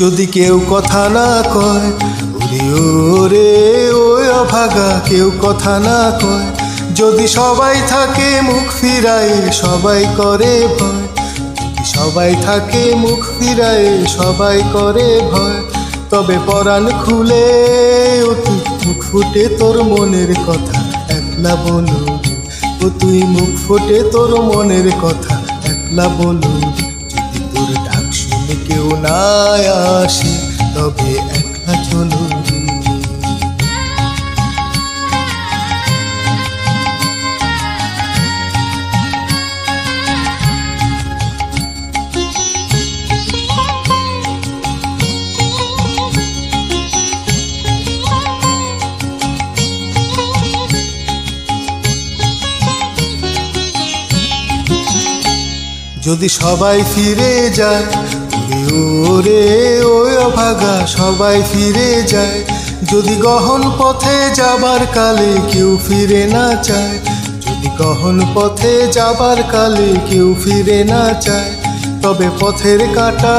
যদি কেউ কথা না কয় ওরে ওরে, ওই অভাগা, কেউ কথা না কয় যদি সবাই থাকে মুখ ফিরায়, সবাই করে ভয় সবাই থাকে মুখ ফিরায়, সবাই করে ভয় তবে পরাণ খুলে, ও মুখ ফুটে তোর মনের কথা, একলা বলো রে। ও তুই মুখ ফুটে তোর মনের কথা, একলা বলো রে। শুনে কেউ না আসে তবে একলা চলো। যদি সবাই ফিরে যায় ওরে ওরে, ওই অভাগা সবাই ফিরে যায়। যদি গহন পথে যাবার কালে কেউ ফিরে না চায়, যদি গহন পথে যাবার কালে কেউ ফিরে না চায়, তবে পথের কাটা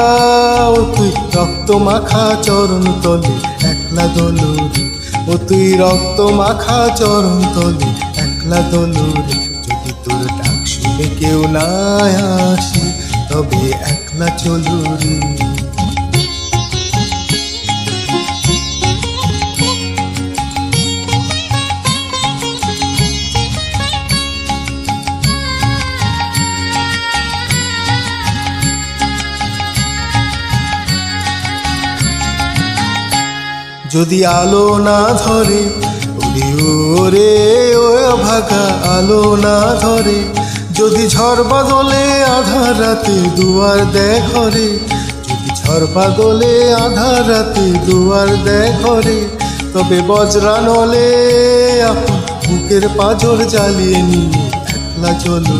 ও তুই রক্ত মাখা চরণ তলে, একলা দলুরে। ও তুই রক্ত মাখা চরণ তলে, একলা দলুরে। যদি তোর ডাক শুনে কেউ না আসে, তবে একলা চলো রে যদি আলো না ধরে ওরে ওরে ভাগা আলো না ধরে যদি ঝড় বাদলে আধার রাতে দুয়ার দেয় ঘরে যদি ঝড় বাদলে আধার রাতে দুয়ার দেয় ঘরে তবে বজ্রা নলে আপন বুকের পাজর জ্বালিয়ে নিয়ে একলা চলো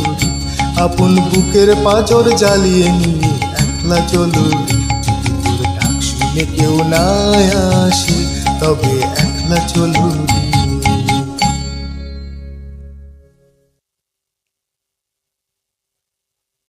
আপন বুকের পাজর জ্বালিয়ে নিয়ে একলা চলো তোর ডাক শুনে কেউ না আসে, তবে একলা চলো রে